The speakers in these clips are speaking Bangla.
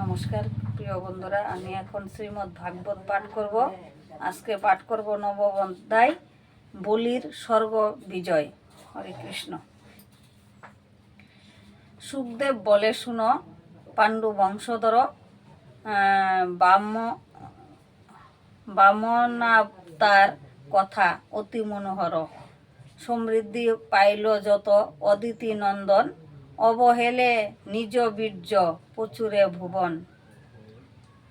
নমস্কার, প্রিয় বন্ধুরা, আমি এখন শ্রীমদ্ ভাগবত পাঠ করব। আজকে পাঠ করব নবম বলির স্বর্গ বিজয় হরে কৃষ্ণ। সুখদেব বলে, শুনো, পাণ্ডু বংশধর বাম, বামনাবতার কথা অতি মনোহর। সমৃদ্ধি পাইল যত অদিতি নন্দন অবহেলে নিজ বীর্য প্রচুরে ভুবন,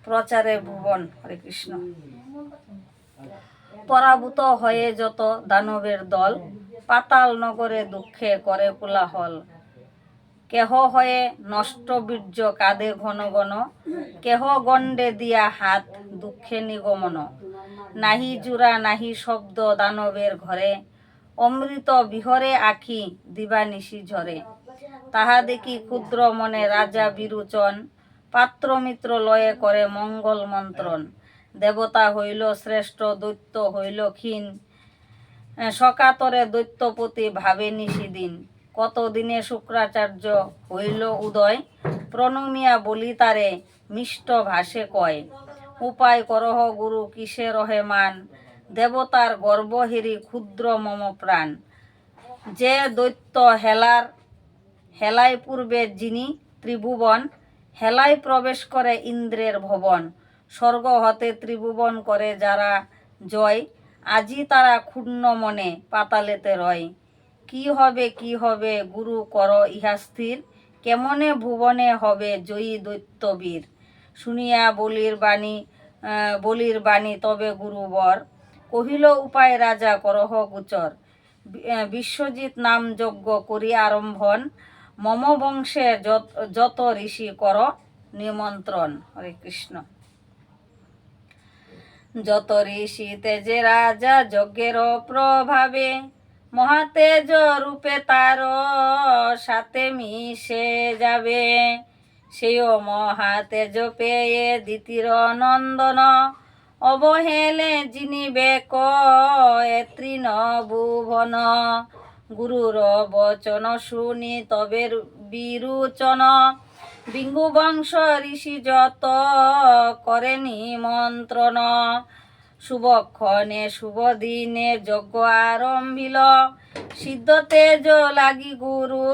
প্রচারে ভুবন, হরে কৃষ্ণ। পরাভূত হয়ে যত দানবের দল, পাতাল নগরে দুঃখে করে কোলাহল। কেহ হয়ে নষ্ট বীর্য কাঁদে ঘন ঘন, কেহ গণ্ডে দিয়া হাত দুঃখে নিগমন। নাহি জুরা নাহি শব্দ দানবের ঘরে, অমৃত বিহরে আখি দিবানিশি ঝরে। তাহা দেখি ক্ষুদ্র মনে রাজা বিরুচন, পাত্রমিত্র লয়ে করে মঙ্গল মন্ত্রণ। দেবতা হইল শ্রেষ্ঠ, দৈত্য হইল ক্ষীণ। সকাতরে দৈত্যপতি ভাবে নিশিদিন। কতদিনে শুক্রাচার্য হইল উদয়? প্রণমিয়া বলি তারে, মিষ্ট ভাষে কয়। উপায় করহ গুরু, কিসে রহে মান? দেবতার গর্বহেরি ক্ষুদ্র মম প্রাণ। যে দৈত্য হেলার হেলায় পূর্বে যিনি ত্রিভুবন হেলায় প্রবেশ করে ইন্দ্রের ভবন। স্বর্গ হতে ত্রিভুবন করে যারা জয়, আজি তারা ক্ষুণ্ণ মনে পাতালেতে রয়। কি হবে কি হবে, গুরু কর ইহা স্থির। কেমনে ভুবনে হবে জয়ী দৈত্যবীর? শুনিয়া বলির বাণী বলির বাণী তবে গুরুবর কহিল, উপায় রাজা, করহ গুচর। বিশ্বজিৎ নাম যজ্ঞ করি আরম্ভন। মম বংশে যত ঋষি কর নিমন্ত্রণ। হরে কৃষ্ণ। যত ঋষি তেজে রাজা যজ্ঞের প্রভাবে, মহাতেজ রূপে তার সাথে মিশে যাবে। সেও মহাতেজ পেয়ে দ্বিতীয় নন্দন অবহেলে, যিনি বেক তৃণ ভুবন গুরুর বচন শুনি তবে বিরুচন। বিঙ্গু বংশ ঋষি যত করে নিমন্ত্রণ শুভক্ষণে শুভ দিনে যজ্ঞ আরম্ভিল। সিদ্ধ তেজ লাগি গুরু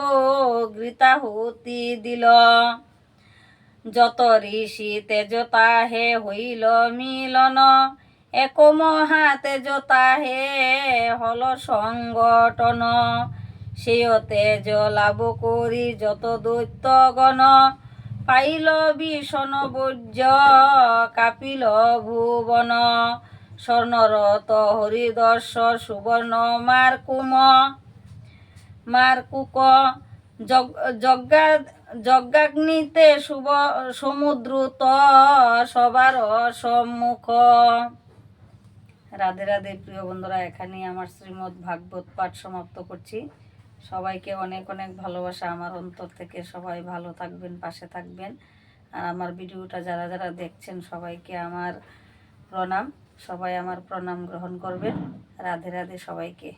গৃতাহুতি দিল। যত ঋষি তেজ তাহে হইল মিলন। এক মহা তেজ তাহে হল সংগঠন। সেই তেজ লাভ করি যত দৈত্যগণ। পাইল ভীষণ বৈর্য কাপিল ভুবন। স্বর্ণরত হরিদর্শ সুবর্ণ মারকুম। মারকুক যজ্ঞ- যজ্ঞা, যজ্ঞাগ্নিতে শুভ, সমুদ্রত সবার সম্মুখ। রাধে রাধে প্রিয় বন্ধুরা, এখানেই আমার শ্রীমদ্ ভাগবত পাঠ সমাপ্ত করছি। সবাইকে অনেক অনেক ভালোবাসা, আমার অন্তর থেকে সবাই ভালো থাকবেন, পাশে থাকবেন। আর আমার ভিডিওটা যারা যারা দেখছেন, সবাইকে আমার প্রণাম। সবাই আমার প্রণাম গ্রহণ করবেন। রাধে রাধে সবাইকে।